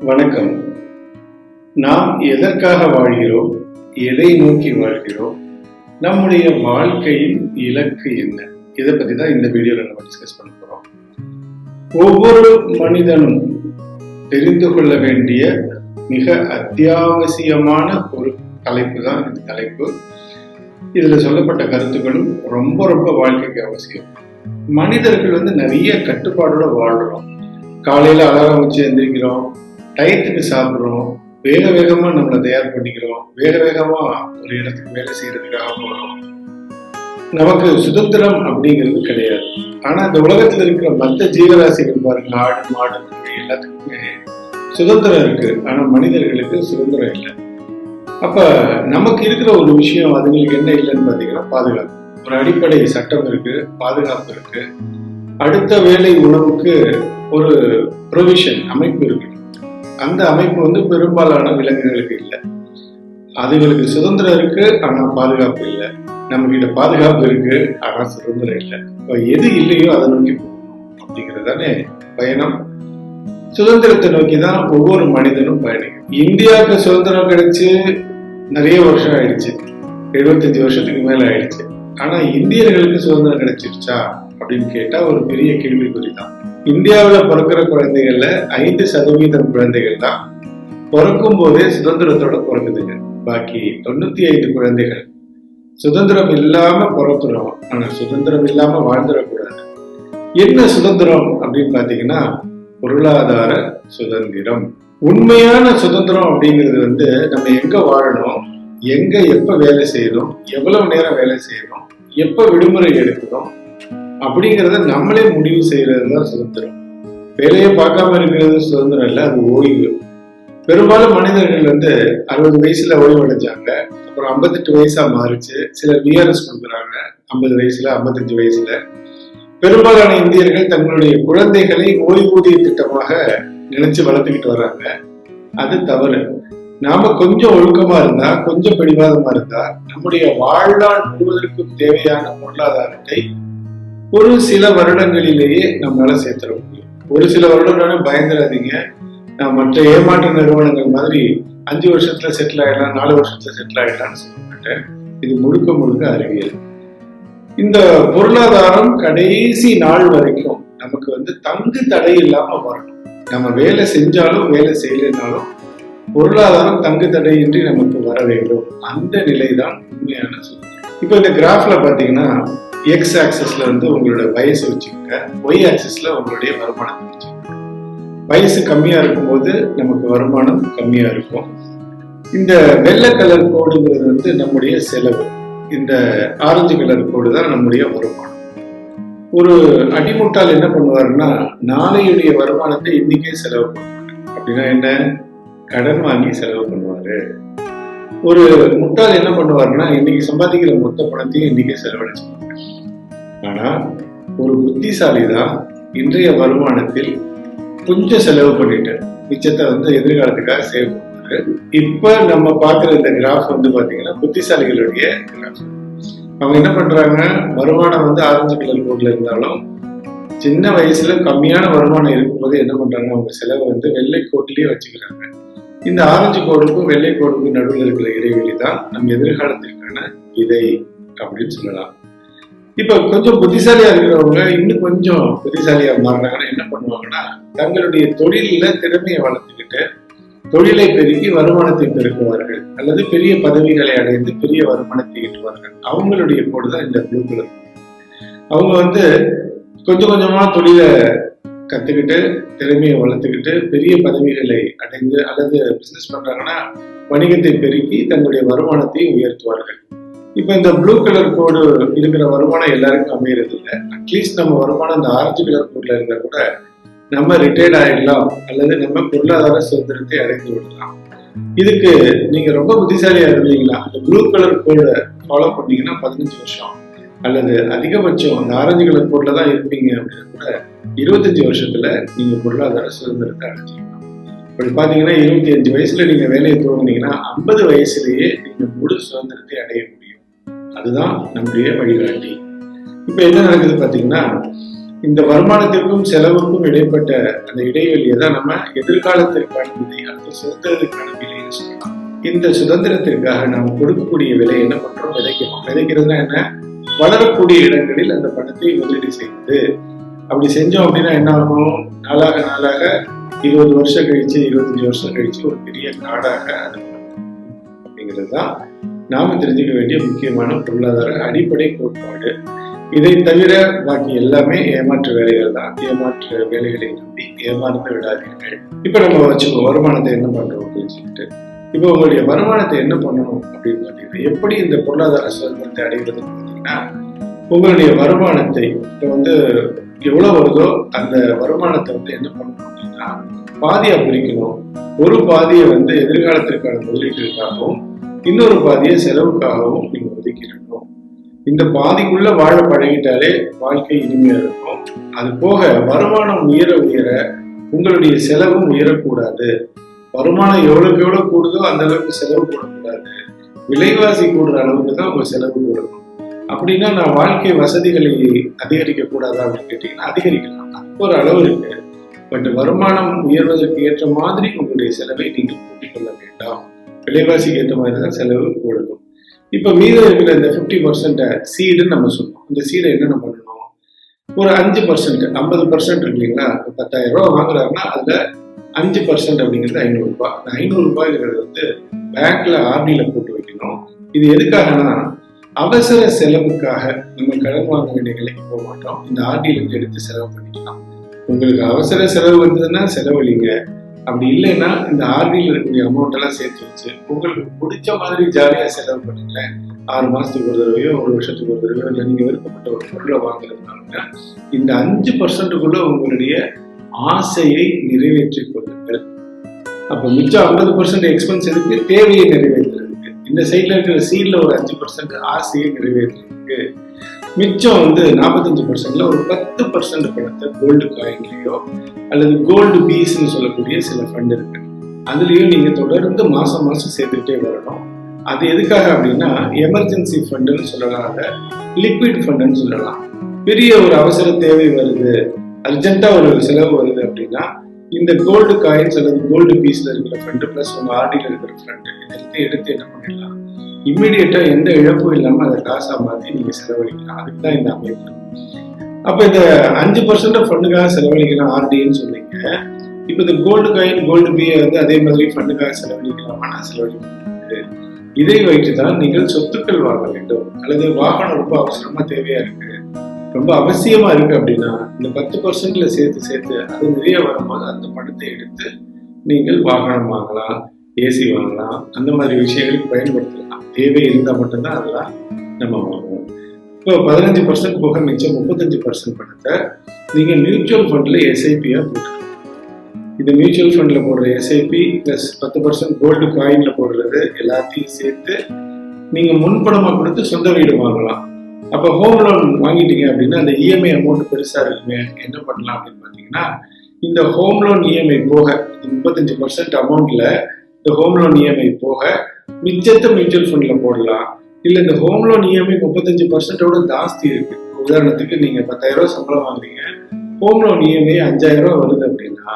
வணக்கம். நாம் எதற்காக வாழ்கிறோம்? எதை நோக்கி வாழ்கிறோம்? நம்முடைய வாழ்க்கையின் இலக்கு என்ன? இதை பத்தி தான் இந்த வீடியோவில் நம்ம டிஸ்கஸ் பண்ண போறோம். ஒவ்வொரு மனிதனும் தெரிந்து கொள்ள வேண்டிய மிக அத்தியாவசியமான ஒரு தலைப்பு தான் இந்த தலைப்பு. இதுல சொல்லப்பட்ட கருத்துக்களும் ரொம்ப ரொம்ப வாழ்க்கைக்கு அவசியம். மனிதர்கள் வந்து நிறைய கட்டுப்பாடோட வாழ்றோம். காலையில அலாரம் வச்சு எந்திரிக்கிறோம். டயத்துக்கு சாப்பிட்றோம். வேக வேகமா நம்மளை தயார் பண்ணிக்கிறோம். வேக வேகமா ஒரு இடத்துக்கு வேலை செய்யறதுக்காக போறோம். நமக்கு சுதந்திரம் அப்படிங்கிறது கிடையாது. ஆனா இந்த உலகத்துல இருக்கிற மற்ற ஜீவராசிகள் பாருங்க. ஆடு மாடு எல்லாத்துக்குமே சுதந்திரம் இருக்கு. ஆனா மனிதர்களுக்கு சுதந்திரம் இல்லை. அப்ப நமக்கு இருக்கிற ஒரு விஷயம் அதுங்களுக்கு என்ன இல்லைன்னு பாத்தீங்கன்னா பாதுகாப்பு. ஒரு அடிப்படை சட்டம் இருக்கு பாதுகாப்பு இருக்கு. அடுத்த வேலை உணவுக்கு ஒரு ப்ரொவிஷன் அமைப்பு இருக்கு. அந்த அமைப்பு வந்து பெரும்பாலான விலங்குகளுக்கு இல்லை. அதுகளுக்கு சுதந்திரம் இருக்கு ஆனா பாதுகாப்பு இல்லை. நம்ம கிட்ட பாதுகாப்பு இருக்கு ஆனா சுதந்திரம் இல்லை. இப்போ எது இல்லையோ அதை நோக்கி போகணும் அப்படிங்கிறது தானே பயணம். சுதந்திரத்தை நோக்கி தான் ஒவ்வொரு மனிதனும் பயணிக்கும். இந்தியாவுக்கு சுதந்திரம் கிடைச்சு நிறைய வருஷம் ஆயிடுச்சு. எழுபத்தஞ்சு வருஷத்துக்கு மேல ஆயிடுச்சு. ஆனா இந்தியர்களுக்கு சுதந்திரம் கிடைச்சிருச்சா அப்படின்னு கேட்டா ஒரு பெரிய கேள்விக்குறி தான் இந்தியாவில் பிறக்கிற குழந்தைகள்ல ஐந்து சதவீதம் குழந்தைகள் தான் பிறக்கும் போதே சுதந்திரத்தோட பிறக்குதுங்க. பாக்கி தொண்ணூத்தி ஐந்து குழந்தைகள். சுதந்திரம் இல்லாம பிறக்கிறோம் ஆனா சுதந்திரம் இல்லாம வாழ்ந்துடக்கூடாது என்ன சுதந்திரம் அப்படின்னு பாத்தீங்கன்னா பொருளாதார சுதந்திரம். உண்மையான சுதந்திரம் அப்படிங்கிறது வந்து நம்ம எங்க வாழணும் எங்க எப்ப வேலை செய்யணும் எவ்வளவு நேரம் வேலை செய்யணும் எப்ப விடுமுறை எடுக்கணும் அப்படிங்கிறத நம்மளே முடிவு செய்யறது தான் சுதந்திரம். வேலையை பார்க்காம இருக்கிறது சுதந்திரம் இல்லை அது ஓய்வு. பெரும்பாலும் மனிதர்கள் வந்து அறுபது வயசுல ஓய்வு அடைஞ்சாங்க அப்புறம் ஐம்பத்தெட்டு வயசா மாறிச்சு. சிலர் விஆர்எஸ் கொடுக்குறாங்க ஐம்பது வயசுல ஐம்பத்தஞ்சு வயசுல. பெரும்பாலான இந்தியர்கள் தங்களுடைய குழந்தைகளை ஓய்வூதிய திட்டமாக நினைச்சு வளர்த்துக்கிட்டு வர்றாங்க அது தவறு. நாம கொஞ்சம் ஒழுக்கமா இருந்தா கொஞ்சம் பிடிவாதமா இருந்தா நம்முடைய வாழ்நாள் முழுவதற்கும் தேவையான பொருளாதாரத்தை ஒரு சில வருடங்களிலேயே நம்மளால சேர்த்துட முடியும். ஒரு சில வருடங்களும் பயந்துடாதீங்க. நான் மற்ற ஏமாற்று நிறுவனங்கள் மாதிரி அஞ்சு வருஷத்துல செட்டில் ஆகிடலாம் நாலு வருஷத்துல செட்டில் ஆகிடலாம்னு சொல்ல மாட்டேன் இது முழுக்க முழுக்க அறிவியல். இந்த பொருளாதாரம் கடைசி நாள் வரைக்கும் நமக்கு வந்து தங்கு தடை இல்லாம வரணும். நம்ம வேலை செஞ்சாலும் வேலை செய்யலைனாலும் பொருளாதாரம் தங்கு தடையின்றி நமக்கு வர வேண்டும். அந்த நிலை தான் உண்மையான சுதந்திரம் இப்போ இந்த கிராஃப்ல பாத்தீங்கன்னா எக்ஸ் ஆக்சஸ்ல வந்து உங்களோட வயசு வச்சுக்கோங்க. ஒய் ஆக்சஸ்ல உங்களுடைய வருமானத்தை வச்சுக்கோங்க. வயசு கம்மியா இருக்கும்போது நமக்கு வருமானம் கம்மியா இருக்கும். இந்த வெள்ளை கலர் கோடுங்கிறது வந்து நம்முடைய செலவு. இந்த ஆரஞ்சு கலர் கோடு தான் நம்முடைய வருமானம். ஒரு அடிமுட்டால் என்ன பண்ணுவாருன்னா நாளையுடைய வருமானத்தை இன்னைக்கே செலவு பண்ணுவாரு. அப்படின்னா என்ன? கடன் வாங்கி செலவு பண்ணுவாரு. ஒரு முட்டால் என்ன பண்ணுவாருன்னா இன்னைக்கு சம்பாதிக்கிற மொத்த பணத்தையும் இன்னைக்கே செலவழிச்சு ஆனா ஒரு புத்திசாலி தான் இன்றைய வருமானத்தில் கொஞ்சம் செலவு பண்ணிட்டு மிச்சத்தை வந்து எதிர்காலத்துக்காக சேவ் பண்ணுவாரு. இப்ப நம்ம பாக்குற இந்த கிராஃப் வந்து பாத்தீங்கன்னா புத்திசாலிகளுடைய கிராஃப் அவங்க என்ன பண்றாங்க? வருமானம் வந்து ஆரஞ்சு கலர் கோட்ல இருந்தாலும் சின்ன வயசுல கம்மியான வருமானம் இருக்கும்போது என்ன பண்றாங்க? அவங்க செலவை வந்து வெள்ளை கோட்டிலேயே வச்சுக்கிறாங்க. இந்த ஆரஞ்சு கோடுக்கும் வெள்ளை கோடுக்கும் நடுவில் இருக்கிற இடைவெளி தான் நம்ம எதிர்காலத்திற்கான விதை அப்படின்னு சொல்லலாம். இப்ப கொஞ்சம் புத்திசாலியா இருக்கிறவங்க இன்னும் கொஞ்சம் புத்திசாலியா மாறினாங்கன்னா என்ன பண்ணுவாங்கன்னா தங்களுடைய தொழில திறமையை வளர்த்துக்கிட்டு தொழிலை பெருக்கி வருமானத்தை பெருக்குவார்கள். அல்லது பெரிய பதவிகளை அடைந்து பெரிய வருமானத்தை ஈட்டுவார்கள். அவங்களுடைய கோடு தான் இந்த ப்ளூ கலர் அவங்க வந்து கொஞ்சம் கொஞ்சமா தொழிலை கத்துக்கிட்டு திறமையை வளர்த்துக்கிட்டு பெரிய பதவிகளை அடைந்து அல்லது பிசினஸ் பண்றாங்கன்னா வணிகத்தை பெருக்கி தங்களுடைய வருமானத்தை உயர்த்துவார்கள். இப்ப இந்த ப்ளூ கலர் கோடு இருக்கிற வருமானம் எல்லாருக்கும் அமையறது இல்லை. அட்லீஸ்ட் நம்ம வருமானம் இந்த ஆரஞ்சு கலர் கோட்ல இருந்தா கூட நம்ம ரிட்டையர்ட் ஆயிடலாம். அல்லது நம்ம பொருளாதார சுதந்திரத்தை அடைந்து விடலாம். இதுக்கு நீங்க ரொம்ப புத்திசாலியா இருந்தீங்களா? அந்த ப்ளூ கலர் கோடை ஃபாலோ பண்ணீங்கன்னா பதினஞ்சு வருஷம். அல்லது அதிகபட்சம் அந்த ஆரஞ்சு கலர் கோட்ல தான் இருப்பீங்க அப்படின்னா கூட இருபத்தஞ்சு வருஷத்துல நீங்க பொருளாதார சுதந்திரத்தை அடைஞ்சிருக்கலாம் இப்படி பாத்தீங்கன்னா இருபத்தி அஞ்சு வயசுல நீங்க வேலையை துவங்கினீங்கன்னா ஐம்பது வயசுலயே நீங்க முழு சுதந்திரத்தை அடைய அதுதான் நம்முடைய வழிகாட்டி. இப்போ என்ன நடக்குது பார்த்தீங்கன்னா இந்த வருமானத்திற்கும் செலவுக்கும் இடைப்பட்ட அந்த இடைவெளியை தான் நம்ம எதிர்காலத்திற்கான விலை அல்லது சுதந்திரத்திற்கான விலைன்னு சொல்லலாம். இந்த சுதந்திரத்திற்காக நாம் கொடுக்கக்கூடிய விலை என்ன பண்றோம்? விதைக்கிறோம். விதைக்கிறதுனா என்ன? வளரக்கூடிய இடங்களில் அந்த பணத்தை முதலீடு செய்வது. அப்படி செஞ்சோம் அப்படின்னா என்ன ஆகும்? நாளாக நாளாக இருபது வருஷம் கழிச்சு இருபத்தஞ்சு வருஷம் கழிச்சு ஒரு பெரிய நாடாக அது அப்படிங்கிறது தான் நாம தெரிஞ்சுக்க வேண்டிய முக்கியமான பொருளாதார அடிப்படை கோட்பாடு. இதை தவிர பாக்கி எல்லாமே ஏமாற்று வேலைகள் தான். ஏமாற்று வேலைகளை நம்பி ஏமாந்து விடாதீர்கள். இப்ப நம்ம வச்சுக்கோ வருமானத்தை என்ன பண்றோம் அப்படின்னு சொல்லிட்டு இப்போ உங்களுடைய வருமானத்தை என்ன பண்ணணும் அப்படின்னு பார்த்தீங்கன்னா எப்படி இந்த பொருளாதார சுதந்திரத்தை அடைவதுன்னு பார்த்தீங்கன்னா உங்களுடைய வருமானத்தை இப்போ வந்து எவ்வளவு வருதோ அந்த வருமானத்தை வந்து என்ன பண்ணணும் அப்படின்னா பாதியா பிரிக்கணும். ஒரு பாதியை வந்து எதிர்காலத்திற்கான முதலீட்டிற்காகவும் இன்னொரு பாதியை செலவுக்காகவும் நீங்க ஒதுக்கிடணும் இந்த பாதிக்குள்ள வாழ பழகிட்டாலே வாழ்க்கை இனிமையா இருக்கும். அது போக வருமானம் உயர உயர உங்களுடைய செலவும் உயரக்கூடாது. வருமானம் எவ்வளவுக்கு எவ்வளவு கூடுதோ அந்த அளவுக்கு செலவு கூடக்கூடாது விலைவாசி கூடுற அளவுக்கு தான் உங்க செலவு கூடணும் அப்படின்னா நான் வாழ்க்கை வசதிகளை அதிகரிக்க கூடாதா அப்படின்னு கேட்டீங்கன்னா அதிகரிக்கலாம். அதுக்கு ஒரு அளவு இருக்கு. பட் வருமானம் உயர்வதற்கு ஏற்ற மாதிரி உங்களுடைய செலவை நீங்கள் கூட்டிக் கொள்ள வேண்டாம். விலைவாசிக்கு ஏற்ற மாதிரி தான் செலவு கூடணும் இப்போ மீதம் இருக்கிற இந்த ஃபிஃப்டி பர்சன்ட்டை சீடுன்னு நம்ம சொன்னோம். இந்த சீடை என்னென்ன பண்ணணும்? ஒரு அஞ்சு பர்சன்ட் ஐம்பது பர்சன்ட் இருக்கு இல்லைங்களா? இப்போ பத்தாயிரம் ரூபா வாங்குறாருன்னா அதுல அஞ்சு பர்சன்ட் அப்படிங்கிறது ஐநூறு ரூபாய் அந்த ஐநூறு ரூபாய்ங்கிறது வந்து பேங்க்ல ஆர்டியில போட்டு வைக்கணும். இது எதுக்காகனா அவசர செலவுக்காக நம்ம கடன் வாங்க வேண்டிய நிலைக்கு போக மாட்டோம். இந்த ஆர்டியில இருந்து எடுத்து செலவு பண்ணிக்கலாம். உங்களுக்கு அவசர செலவு வந்ததுன்னா செலவழிங்க. அப்படி இல்லைன்னா இந்த ஆர்டியில் இருக்கக்கூடிய அமௌண்ட் எல்லாம் சேர்த்து வச்சு உங்களுக்கு பிடிச்ச மாதிரி ஜாலியாக செலவு பண்ணுங்களேன் ஆறு மாசத்துக்கு ஒரு தடவையோ ஒரு வருஷத்துக்கு ஒரு தடவையோ இல்லை நீங்கள் விருப்பப்பட்ட ஒரு பொருளை வாங்குறதுனால இந்த அஞ்சு பர்சன்ட்டுக்குள்ள உங்களுடைய ஆசையை நிறைவேற்றி கொள்ளுங்கள். அப்போ மிச்சம் ஐம்பது பர்சன்ட் எக்ஸ்பென்ஸ் இருக்கு தேவையை நிறைவேற்றுறதுக்கு. இந்த சைடில் இருக்கிற சீட்ல ஒரு அஞ்சு பர்சன்ட் ஆசையை நிறைவேற்றுறதுக்கு. மிச்சம் வந்து நாற்பத்தஞ்சு பர்சன்ட்ல ஒரு பத்து பர்சன்ட் பணத்தை கோல்டு காயின்லயோ அல்லது கோல்டு பீஸ்ன்னு சொல்லக்கூடிய சில ஃபண்ட் இருக்கு. அதுலயும் நீங்க தொடர்ந்து மாசம் மாசம் சேர்த்துக்கிட்டே வரணும். அது எதுக்காக அப்படின்னா எமர்ஜென்சி ஃபண்டுன்னு சொல்லலாம் அதை லிக்விட் ஃபண்டுன்னு சொல்லலாம். பெரிய ஒரு அவசர தேவை வருது அர்ஜென்ட்டா ஒரு செலவு வருது அப்படின்னா இந்த கோல்டு காயின்ஸ் அல்லது கோல்டு பீஸ்ல இருக்கிற ஃபண்டு பிளஸ் உங்க ஆர்டியில் இருக்கிற ஃபண்டு இதெல்லாம் எடுத்து என்ன பண்ணிடலாம்? இம்மிடியட்டா எந்த இழப்பும் இல்லாமல் அதை காசாக மாற்றி நீங்கள் செலவழிக்கலாம். அதுக்கு தான் இந்த அமைப்பு. அப்போ இந்த அஞ்சு பர்சன்ட் ஃபண்டுக்காக செலவழிக்கலாம் ஆர்டின்னு சொன்னீங்க. இப்போ இந்த கோல்டு காயின் கோல்டு பிஏ வந்து அதே மாதிரி ஃபண்டுக்காக செலவழிக்கலாமா நான் செலவழிக்க இதை வைத்து தான் நீங்கள் சொத்துக்கள் வாங்க வேண்டும். அல்லது வாகனம் ரொம்ப அவசரமா தேவையா இருக்கு. ரொம்ப அவசியமா இருக்கு அப்படின்னா இந்த பத்து பர்சன்ட்ல சேர்த்து சேர்த்து அது நிறைய வரும்போது அந்த பணத்தை எடுத்து நீங்கள் வாகனம் வாங்கலாம். ஏசி வாங்கலாம் அந்த மாதிரி விஷயங்களுக்கு பயன்படுத்தலாம் தேவை இருந்தால் மட்டும்தான் அதெல்லாம் நம்ம வாங்குவோம். இப்போ பதினஞ்சு பர்சன்ட் போக மிச்சம் முப்பத்தஞ்சு பர்சன்ட் பணத்தை நீங்கள் மியூச்சுவல் ஃபண்டில் எஸ்ஐபியாக போட்டுக்கலாம் இந்த மியூச்சுவல் ஃபண்டில் போடுற எஸ்ஐபி ப்ளஸ் பத்து பர்சன்ட் கோல்டு காயின்ல போடுறது எல்லாத்தையும் சேர்த்து நீங்கள் முன்பணமாக கொடுத்து சொந்த வீடு வாங்கலாம். அப்போ ஹோம் லோன் வாங்கிட்டீங்க அப்படின்னா அந்த இஎம்ஐ அமௌண்ட் பெருசாக இருக்குங்க என்ன பண்ணலாம் அப்படின்னு பார்த்தீங்கன்னா இந்த ஹோம் லோன் இஎம்ஐ போக முப்பத்தஞ்சு பர்சன்ட் அமௌண்ட்டில் இந்த ஹோம் லோன் இஎம்ஐ போக மிச்சத்தை மியூச்சுவல் ஃபண்ட்ல போடலாம். இல்ல இந்த ஹோம் லோன் இஎம்ஐ முப்பத்தஞ்சு பர்சன்டோட ஜாஸ்தி இருக்கு. உதாரணத்துக்கு நீங்க பத்தாயிரம் ரூபாய் சம்பளம் வாங்குறீங்க. ஹோம் லோன் இஎம்ஐ அஞ்சாயிரம் ரூபாய் வருது அப்படின்னா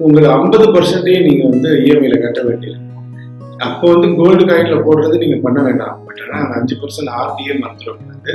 உங்களுக்கு ஐம்பது பர்சன்டே நீங்க வந்து இஎம்ஐல கட்ட வேண்டியிருக்கும் அப்போ வந்து கோல்டு காயின்ல போடுறது நீங்க பண்ண வேண்டாம். பட் ஆனால் அந்த அஞ்சு பர்சன்ட் ஆர்டிஏ மறந்துடக்கூடாது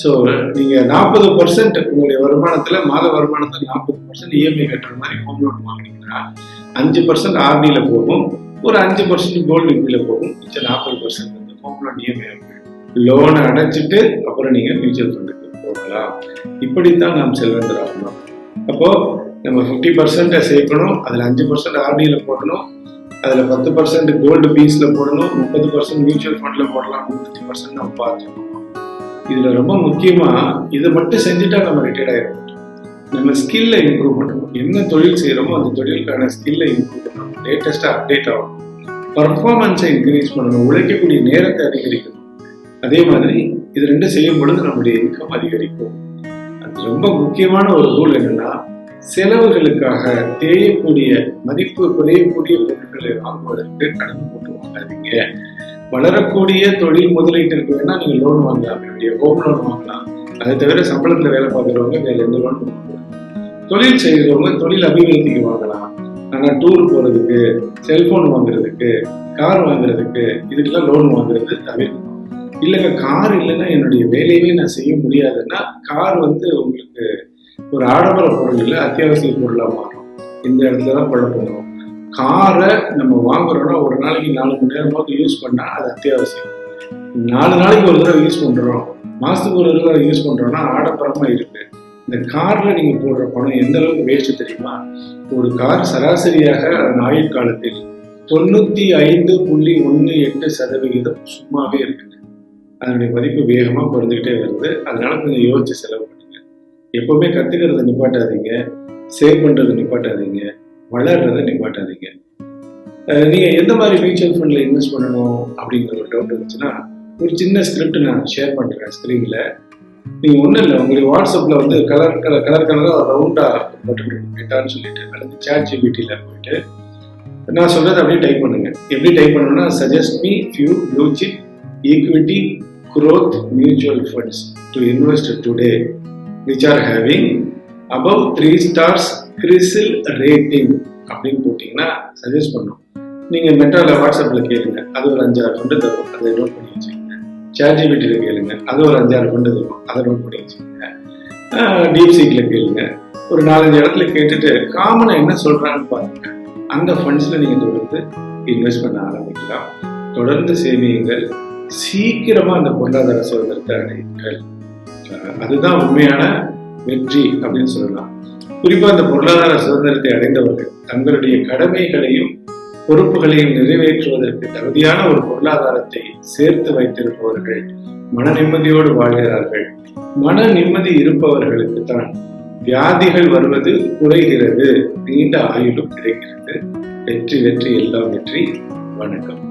ஸோ நீங்க நாற்பது பர்சன்ட் உங்களுடைய வருமானத்துல மாத வருமானத்துல நாற்பது பர்சன்ட் இஎம்ஐ கட்டுற மாதிரி ஹோம் லோன் வாங்கினீங்கன்னா அஞ்சு பர்சன்ட் ஆர்டியில போகும். ஒரு அஞ்சு பர்சன்ட் கோல்டு இபில போகும். மிச்சம் நாற்பது பர்சன்ட் வந்து ஹோம் லோன் இஎம்ஐ லோனை அடைச்சிட்டு அப்புறம் நீங்கள் மியூச்சுவல் ஃபண்டுக்கு போகலாம். இப்படித்தான் நாம் செல்வந்தராகணும் அப்போது நம்ம ஃபிஃப்டி பர்சன்ட்டை சேர்க்கணும். அதில் அஞ்சு பர்சன்ட் ஆர்டியில் போடணும். அதில் பத்து பர்சன்ட் கோல்டு பீஸில் போடணும். முப்பது பர்சன்ட் மியூச்சுவல் ஃபண்டில் போடலாம். முப்பத்தி பர்சன்ட் நம்ம பார்த்துக்கணும் இதில் ரொம்ப முக்கியமாக இதை மட்டும் செஞ்சுட்டா நம்ம ரிட்டையர்ட் ஆகிடும் நம்ம ஸ்கில்ல இம்ப்ரூவ் பண்ணணும். என்ன தொழில் செய்கிறோமோ அந்த தொழிலுக்கான ஸ்கில்ல இம்ப்ரூவ் பண்ணணும். லேட்டஸ்ட்டாக அப்டேட் ஆகும் பர்ஃபார்மன்ஸை இன்க்ரீஸ் பண்ணணும். உழைக்கக்கூடிய நேரத்தை அதிகரிக்கணும். அதே மாதிரி இது ரெண்டும் செய்யும் பொழுது நம்முடைய இன்கம் அதிகரிக்கும். அது ரொம்ப முக்கியமான ஒரு ரூல் என்னன்னா செலவுகளுக்காக தேயக்கூடிய மதிப்பு குறையக்கூடிய பொருட்களை வாங்குவதற்கு கடன் போட்டு வாங்காதீங்க. வளரக்கூடிய தொழில் முதலீட்டிற்கு வேணா நீங்க லோன் வாங்கலாம். என்னுடைய ஹோம் லோன் வாங்கலாம். அதை தவிர சம்பளத்துல வேலை பார்க்குறவங்க வேறு எந்த லோன் தொழில் செய்கிறவங்க தொழில் அபிவிருத்திக்கு வாங்கலாம். ஆனா டூர் போறதுக்கு செல்போன் வாங்குறதுக்கு கார் வாங்குறதுக்கு இதுக்கெல்லாம் லோன் வாங்குறது தவிர்க்கணும் இல்லைங்க கார் இல்லைன்னா என்னுடைய வேலையவே நான் செய்ய முடியாதுன்னா கார் வந்து உங்களுக்கு ஒரு ஆடம்பர பொருள் இல்லை அத்தியாவசிய பொருளாக மாறும். இந்த இடத்துல தான் குழப்பம் வரும் காரை நம்ம வாங்குறோம்னா ஒரு நாளைக்கு நாலு மணி நேரமாவது யூஸ் பண்ணால் அது அத்தியாவசியம். நாலு நாளைக்கு ஒரு தடவை யூஸ் பண்ணுறோம் மாதத்துக்கு ஒரு தடவை யூஸ் பண்ணுறோன்னா ஆடம்பரமாக இருக்குது இந்த காரில் நீங்கள் போடுற பணம் எந்த அளவுக்கு வேஸ்ட் தெரியுமா? ஒரு கார் சராசரியாக அதன் ஆயுள் காலத்தில் தொண்ணூற்றி ஐந்து புள்ளி ஒன்று எட்டு சதவிகிதம் சும்மாவே இருக்குங்க அதனுடைய மதிப்பு வேகமாக குறைஞ்சிக்கிட்டே வருது. அதனால கொஞ்சம் யோசிச்சு செலவு பண்ணுங்க. எப்பவுமே கற்றுக்கிறத நிப்பாட்டாதீங்க. சேவ் பண்ணுறதை நிப்பாட்டாதீங்க. வளர்றதை நிப்பாட்டாதீங்க. நீங்கள் நீங்க எந்த மாதிரி மியூச்சுவல் ஃபண்ட்ல இன்வெஸ்ட் பண்ணணும் அப்படிங்கிற ஒரு டவுட் இருந்துச்சுன்னா ஒரு சின்ன ஸ்கிரிப்ட் நான் ஷேர் பண்றேன் ஸ்க்ரீனில் நீங்க ஒன்றும் இல்லை உங்களுக்கு வாட்ஸ்அப்ல வந்து கலர் கலர் கலர் கலராக ரவுண்டா பட்டன் இருக்கும் சொல்லிட்டு. அல்லது சேட் ஜிபிடியில் போயிட்டு நான் சொல்றதை அப்படியே டைப் பண்ணுங்க. எப்படி டைப் பண்ணணும்னா suggest me few blue chip equity growth mutual funds to invest today which are having above three stars CRISIL rating அப்படின்னு போட்டிங்கன்னா சஜஸ்ட் பண்ணும். நீங்கள் மெட்டாவில் வாட்ஸ்அப்பில் கேளுங்க. அது ஒரு அஞ்சாறு ஃபண்டு தரும் அதை நோட் பண்ணி வச்சுக்கோங்க. சேட்ஜிபிட்டியில் கேளுங்க. அது ஒரு அஞ்சாறு ஃபண்டு இருக்கும் அதை நோட் பண்ணி வச்சுக்கோங்க டீப் சீக்கில் கேளுங்க. ஒரு நாலஞ்சு இடத்துல கேட்டுட்டு காமனாக என்ன சொல்கிறாங்கன்னு பாருங்க. அந்த ஃபண்ட்ஸில் நீங்கள் தொடர்ந்து இன்வெஸ்ட் பண்ண ஆரம்பிக்கலாம். தொடர்ந்து சேமியுங்கள். சீக்கிரமா அந்த பொருளாதார சுதந்திரத்தை அடையுங்கள். அதுதான் உண்மையான வெற்றி அப்படின்னு சொல்லலாம். குறிப்பாக அந்த பொருளாதார சுதந்திரத்தை அடைந்தவர்கள் தங்களுடைய கடமைகளையும் பொறுப்புகளையும் நிறைவேற்றுவதற்கு தகுதியான ஒரு பொருளாதாரத்தை சேர்த்து வைத்திருப்பவர்கள் மன நிம்மதியோடு வாழ்கிறார்கள். மன நிம்மதி இருப்பவர்களுக்கு தான் வியாதிகள் வருவது குறைகிறது. நீண்ட ஆயுளும் கிடைக்கிறது. வெற்றி வெற்றி எல்லாம் வெற்றி. வணக்கம்.